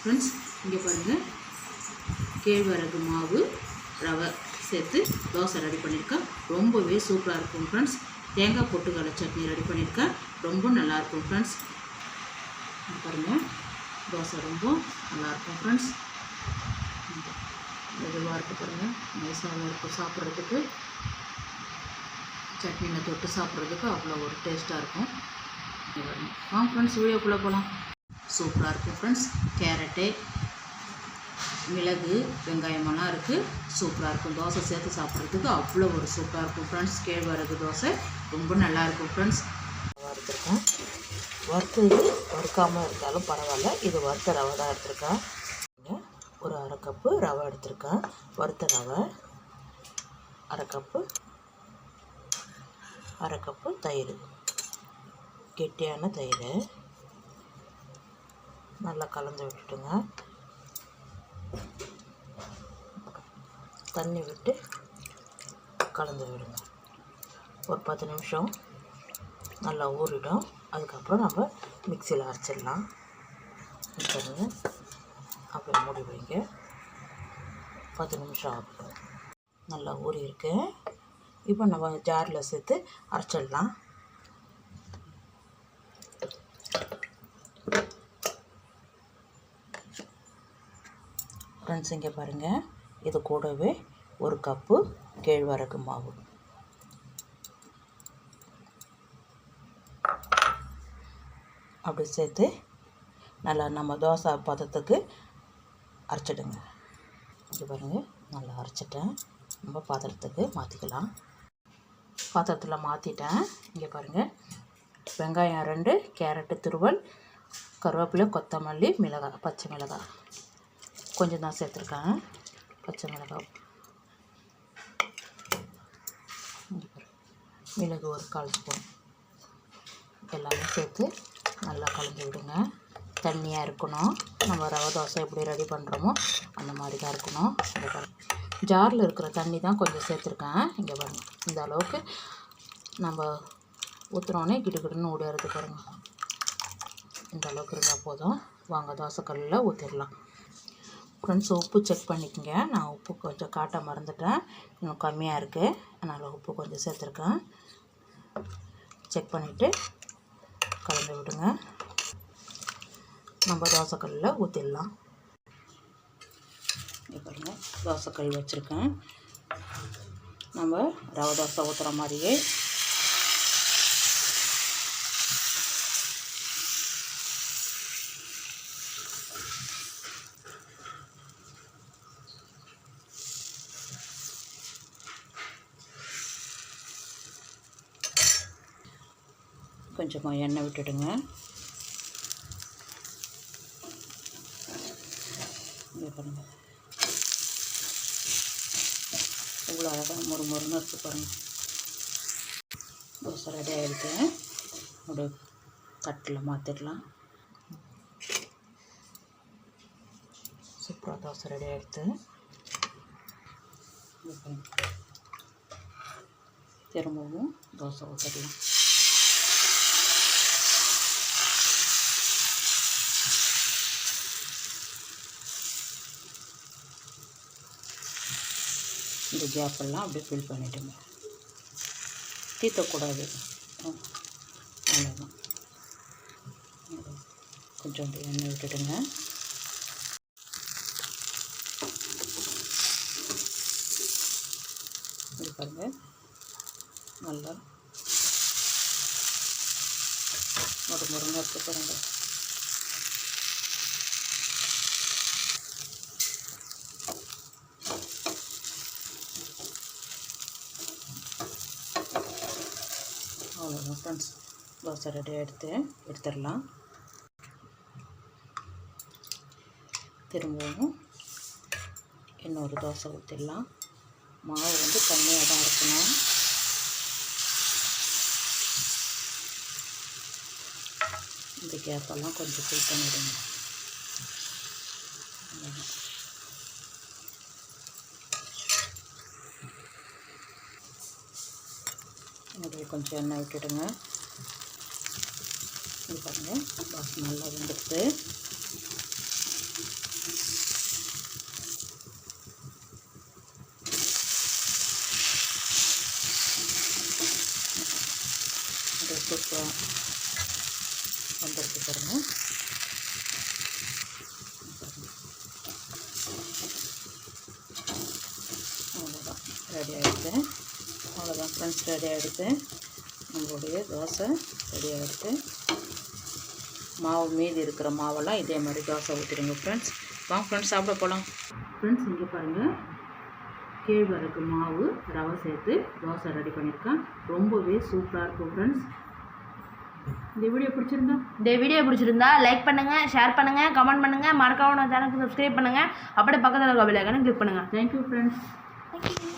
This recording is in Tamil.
ஃப்ரெண்ட்ஸ் இங்கே பாருங்கள் கேழ்வரகு மாவு ரவை சேர்த்து தோசை ரெடி பண்ணியிருக்கேன் ரொம்பவே சூப்பராக இருக்கும் ஃப்ரெண்ட்ஸ் தேங்காய் பொட்டுக்கடலை சட்னி ரெடி பண்ணியிருக்கேன் ரொம்ப நல்லாயிருக்கும் ஃப்ரெண்ட்ஸ் பாருங்கள் தோசை ரொம்ப நல்லாயிருக்கும் ஃப்ரெண்ட்ஸ் மெதுவாக இருக்குது பாருங்கள் நைஸாகவும் இருக்கும் சாப்பிட்றதுக்கு. சட்னியில் தொட்டு சாப்பிட்றதுக்கு அவ்வளோ ஒரு டேஸ்ட்டாக இருக்கும். வாங்க ஃப்ரெண்ட்ஸ் வீடியோக்குள்ளே போகலாம் சூப்பராக இருக்கும் ஃப்ரெண்ட்ஸ் கேரட்டு மிளகு வெங்காயமெல்லாம் இருக்குது சூப்பராக இருக்கும். தோசை சேர்த்து சாப்பிட்றதுக்கு அவ்வளோ ஒரு சூப்பராக இருக்கும் ஃப்ரெண்ட்ஸ் கேழ்வரகு தோசை ரொம்ப நல்லா இருக்கும் ஃப்ரெண்ட்ஸ் எடுத்துருக்கோம் வறுத்தது வறுக்காமல் இருந்தாலும் பரவாயில்ல. இது வறுத்த ரவை தான் எடுத்திருக்கேன். ஒரு அரை கப்பு ரவை எடுத்திருக்கேன். வறுத்த ரவை அரை கப்பு அரை கப்பு தயிர். கெட்டியான தயிர். நல்லா கலந்து விட்டுட்டுங்க தண்ணி விட்டு கலந்து விடுங்க. ஒரு பத்து நிமிஷம் நல்லா ஊறிடும். அதுக்கப்புறம் நம்ம மிக்சியில் அரைச்சிடலாம். பாருங்க. அப்புறம் மூடி வைங்க. பத்து நிமிஷம் ஆகும் நல்லா ஊறி இருக்கு இப்போ நம்ம ஜாரில் சேர்த்து அரைச்சிடலாம். ஃப்ரெண்ட்ஸ் இங்கே பாருங்கள் இது கூடவே ஒரு கப்பு கேழ்வரகு மாவு. அப்படி சேர்த்து நல்லா நம்ம தோசை பதத்துக்கு அரைச்சிடுங்க. இது பாருங்கள் நல்லா அரைச்சிட்டேன். நம்ம பாத்திரத்துக்கு மாற்றிக்கலாம் பாத்திரத்தில் மாற்றிட்டேன் இங்கே பாருங்கள் வெங்காயம் ரெண்டு கேரட்டு துருவல் கருவேப்பிலை கொத்தமல்லி மிளகாய் பச்சை மிளகாய். கொஞ்சம் தான் சேர்த்துருக்கேன். பச்சை மிளகாய். மிளகு ஒரு கால் ஸ்பூன். எல்லாமே சேர்த்து நல்லா கலந்து விடுங்க. தண்ணியாக இருக்கணும். நம்ம ரவை தோசை எப்படி ரெடி பண்ணுறோமோ அந்த மாதிரி தான் இருக்கணும் ஜாரில் இருக்கிற தண்ணி தான் கொஞ்சம் சேர்த்துருக்கேன். இங்கே பாருங்க. இந்த அளவுக்கு நம்ம ஊற்றுனோடனே கிடுகிடுன்னு ஓடிறது பாருங்க. இந்த அளவுக்கு இருந்தால் போதும். வாங்க தோசைக்கல்லில் ஊற்றிடலாம் ஃப்ரெண்ட்ஸ் உப்பு செக் பண்ணிக்கோங்க. நான் உப்பு கொஞ்சம் காட்ட மறந்துட்டேன். இன்னும் கம்மியாக இருக்குது அதனால் உப்பு கொஞ்சம் சேர்த்துருக்கேன். செக் பண்ணிவிட்டு கலந்து விடுங்க. நம்ம தோசைக்கல்லில் ஊற்றிடலாம் பாருங்கள் தோசைக்கல் வச்சுருக்கேன். நம்ம ரவை தோசை ஊற்றுற மாதிரியே கொஞ்சம் எண்ணெய் விட்டுடுங்க. இங்கே பாருங்கள் அழகாக மொறு மொறுன்னு இருக்கு பாருங்கள் தோசை ரெடி ஆகிடுது ஒரு தட்டில் மாற்றிடலாம் சூப்பராக தோசை ரெடி ஆகிடுது திரும்பவும் தோசை ஊற்றிடலாம் இந்த கேப்பெல்லாம் அப்படியே ஃபில் பண்ணிவிடுங்க தீத்தக்கூடாது. ஆ, அவ்வளோதான் கொஞ்சம் எண்ணெய் விட்டுடுங்க இது பாருங்க. நல்லா ஒரு முருங்கை இருக்கு பாருங்கள் அவ்வளோதான் ஃப்ரெண்ட்ஸ் தோசை ரெடி எடுத்து எடுத்துடலாம். திரும்பவும் இன்னொரு தோசை ஊற்றிடலாம் மாவு வந்து கம்மியாக தான் இருக்கணும். இந்த கேப்பெல்லாம் கொஞ்சம் ஃபில் பண்ணிவிடுங்க கொஞ்சம் எண்ணெய் விட்டுடுங்க. இது பாருங்கள் பாஸ் நல்லா வந்துடுது. சூப்பராக வந்துடுது பாருங்கள் ரெடி ஆகிடுது அவ்வளோதான் ஃப்ரெண்ட்ஸ் ரெடி ஆகிடுது நம்மளுடைய தோசை ரெடி ஆகிடுது மாவு மீதி இருக்கிற மாவெல்லாம் இதே மாதிரி தோசை ஊற்றிடுங்க ஃப்ரெண்ட்ஸ் வாங்க ஃப்ரெண்ட்ஸ் சாப்பிட போகலாம் ஃப்ரெண்ட்ஸ் இங்கே பாருங்கள் கேழ்வரகு மாவு ரவை சேர்த்து தோசை ரெடி பண்ணியிருக்கேன். ரொம்பவே சூப்பராக இருக்கும் ஃப்ரெண்ட்ஸ் இந்த வீடியோ பிடிச்சிருந்தா? இந்த வீடியோ பிடிச்சிருந்தா லைக் பண்ணுங்க ஷேர் பண்ணுங்க கமெண்ட் பண்ணுங்க. மறக்காம நம்ம சேனலுக்கு சப்ஸ்கிரைப் பண்ணுங்க. அப்படியே பக்கத்தில் இருக்க பெல் ஐக்கானை கிளிக் பண்ணுங்க. Thank you friends thank you